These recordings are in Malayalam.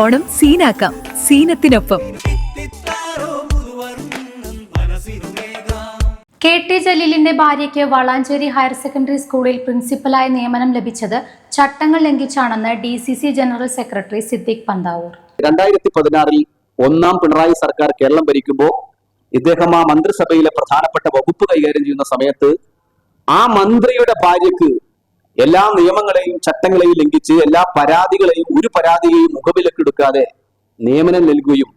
ഓണം സീനാക്കാം. സീനത്തിനൊപ്പം. കെ ടി ജലീലിന്റെ ഭാര്യയ്ക്ക് വളാഞ്ചേരി ഹയർ സെക്കൻഡറി സ്കൂളിൽ പ്രിൻസിപ്പലായി നിയമനം ലഭിച്ചത് ചട്ടങ്ങൾ ലംഘിച്ചാണെന്ന് D C C general secretary Siddique Panthavoor. രണ്ടായിരത്തി പതിനാറിൽ ഒന്നാം പിണറായി സർക്കാർ കേരളം ഭരിക്കുമ്പോൾ ഇദ്ദേഹം ആ മന്ത്രിസഭയിലെ പ്രധാനപ്പെട്ട വകുപ്പ് കൈകാര്യം ചെയ്യുന്ന സമയത്ത് ആ മന്ത്രിയുടെ ഭാര്യക്ക് എല്ലാ നിയമങ്ങളെയും ചട്ടങ്ങളെയും ലംഘിച്ച് എല്ലാ പരാതികളെയും ഒരു പരാതിയെയും മുഖവിലക്കെടുക്കാതെ നിയമനം നൽകുകയും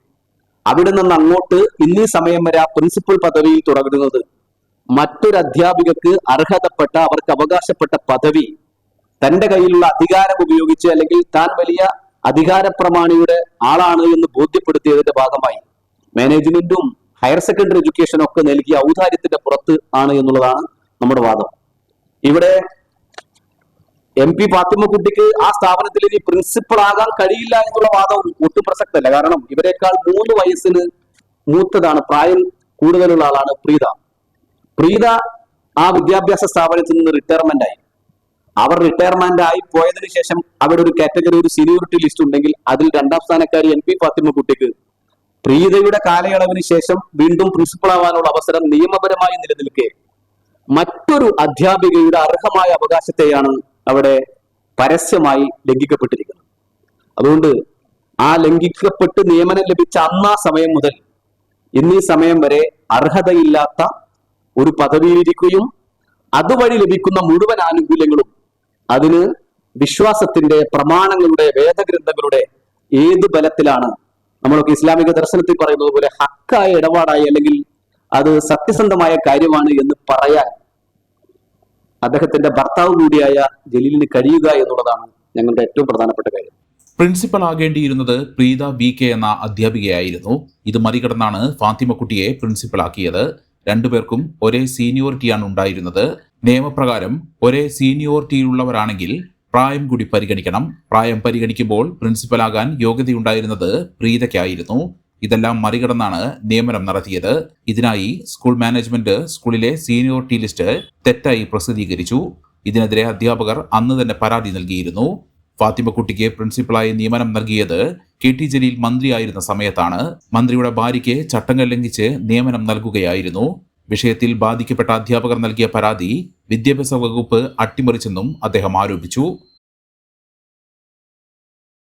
അവിടെ നിന്ന് അങ്ങോട്ട് ഇന്നീ സമയം വരെ ആ പ്രിൻസിപ്പൽ പദവിയിൽ തുടരുന്നത് മറ്റൊരു അധ്യാപികക്ക് അർഹതപ്പെട്ട അവർക്ക് അവകാശപ്പെട്ട പദവി തന്റെ കയ്യിലുള്ള അധികാരം ഉപയോഗിച്ച് അല്ലെങ്കിൽ താൻ വലിയ അധികാര പ്രമാണിയുടെ ആളാണ് എന്ന് ബോധ്യപ്പെടുത്തിയതിന്റെ ഭാഗമായി മാനേജ്മെന്റും ഹയർ സെക്കൻഡറി എഡ്യൂക്കേഷനും ഒക്കെ നൽകിയ ഔദാര്യത്തിന്റെ പുറത്ത് ആണ് എന്നുള്ളതാണ് നമ്മുടെ വാദം. ഇവിടെ എം പി ഫാത്തിമക്കുട്ടിക്ക് ആ സ്ഥാപനത്തിൽ ഇനി പ്രിൻസിപ്പൾ ആകാൻ കഴിയില്ല എന്നുള്ള വാദം ഒട്ടും പ്രസക്തല്ല. കാരണം ഇവരെക്കാൾ മൂന്ന് വയസ്സിന് മൂത്തതാണ്. പ്രായം കൂടുതലുള്ള ആളാണ് പ്രീത. പ്രീത ആ വിദ്യാഭ്യാസ സ്ഥാപനത്തിൽ നിന്ന് റിട്ടയർമെന്റ് ആയി. അവർ റിട്ടയർമെന്റ് ആയി പോയതിനു ശേഷം അവിടെ ഒരു കാറ്റഗറി ഒരു സീനിയോറിറ്റി ലിസ്റ്റ് ഉണ്ടെങ്കിൽ അതിൽ രണ്ടാം സ്ഥാനക്കാരി എം പി ഫാത്തിമ കുട്ടിക്ക് പ്രീതയുടെ കാലയളവിന് ശേഷം വീണ്ടും പ്രിൻസിപ്പൾ ആവാനുള്ള അവസരം നിയമപരമായി നിലനിൽക്കെ. മറ്റൊരു അധ്യാപികയുടെ അർഹമായ അവകാശത്തെയാണ് അവിടെ പരസ്യമായി ലംഘിക്കപ്പെട്ടിരിക്കുന്നു. അതുകൊണ്ട് ആ ലംഘിക്കപ്പെട്ട് നിയമനം ലഭിച്ച അന്ന സമയം മുതൽ ഇന്നീ സമയം വരെ അർഹതയില്ലാത്ത ഒരു പദവിയിലിരിക്കുകയും അതുവഴി ലഭിക്കുന്ന മുഴുവൻ ആനുകൂല്യങ്ങളും അതിന് വിശ്വാസത്തിന്റെ പ്രമാണങ്ങളുടെ വേദഗ്രന്ഥങ്ങളുടെ ഏത് ബലത്തിലാണ് നമ്മളൊക്കെ ഇസ്ലാമിക ദർശനത്തിൽ പറയുന്നത് പോലെ ഹക്കായ ഇടപാടായി അല്ലെങ്കിൽ അത് സത്യസന്ധമായ കാര്യമാണ് എന്ന് പറയാൻ അദ്ദേഹത്തിന്റെ ഭർത്താവ് കൂടിയായ ജലീലിന് കഴിയുക എന്നുള്ളതാണ് ഞങ്ങളുടെ ഏറ്റവും പ്രധാനപ്പെട്ട കാര്യം. പ്രിൻസിപ്പൽ ആകേണ്ടിയിരുന്നത് പ്രീത വി കെ എന്ന അധ്യാപികയായിരുന്നു. ഇത് മറികടന്നാണ് ഫാത്തിമക്കുട്ടിയെ പ്രിൻസിപ്പലാക്കിയത് രണ്ടുപേർക്കും ഒരേ സീനിയോറിറ്റിയാണ് ഉണ്ടായിരുന്നത്. നിയമപ്രകാരം ഒരേ സീനിയോറിറ്റിയിലുള്ളവരാണെങ്കിൽ പ്രായം കൂടി പരിഗണിക്കണം. പ്രായം പരിഗണിക്കുമ്പോൾ പ്രിൻസിപ്പലാകാൻ യോഗ്യതയുണ്ടായിരുന്നത് പ്രീതയ്ക്കായിരുന്നു. ഇതെല്ലാം മറികടന്നാണ് നിയമനം നടത്തിയത്. ഇതിനായി സ്കൂൾ മാനേജ്മെന്റ് സ്കൂളിലെ സീനിയോറിറ്റി ലിസ്റ്റ് തെറ്റായി പ്രസിദ്ധീകരിച്ചു. ഇതിനെതിരെ അധ്യാപകർ അന്ന് തന്നെ പരാതി നൽകിയിരുന്നു. ഫാത്തിമക്കുട്ടിക്ക് പ്രിൻസിപ്പളായി നിയമനം നൽകിയത് കെ ടി ജലീൽ മന്ത്രിയായിരുന്ന സമയത്താണ്. മന്ത്രിയുടെ ഭാര്യയ്ക്ക് ചട്ടങ്ങൾ ലംഘിച്ച് നിയമനം നൽകുകയായിരുന്നു. വിഷയത്തിൽ ബാധിക്കപ്പെട്ട അധ്യാപകർ നൽകിയ പരാതി വിദ്യാഭ്യാസ വകുപ്പ് അട്ടിമറിച്ചെന്നും അദ്ദേഹം ആരോപിച്ചു.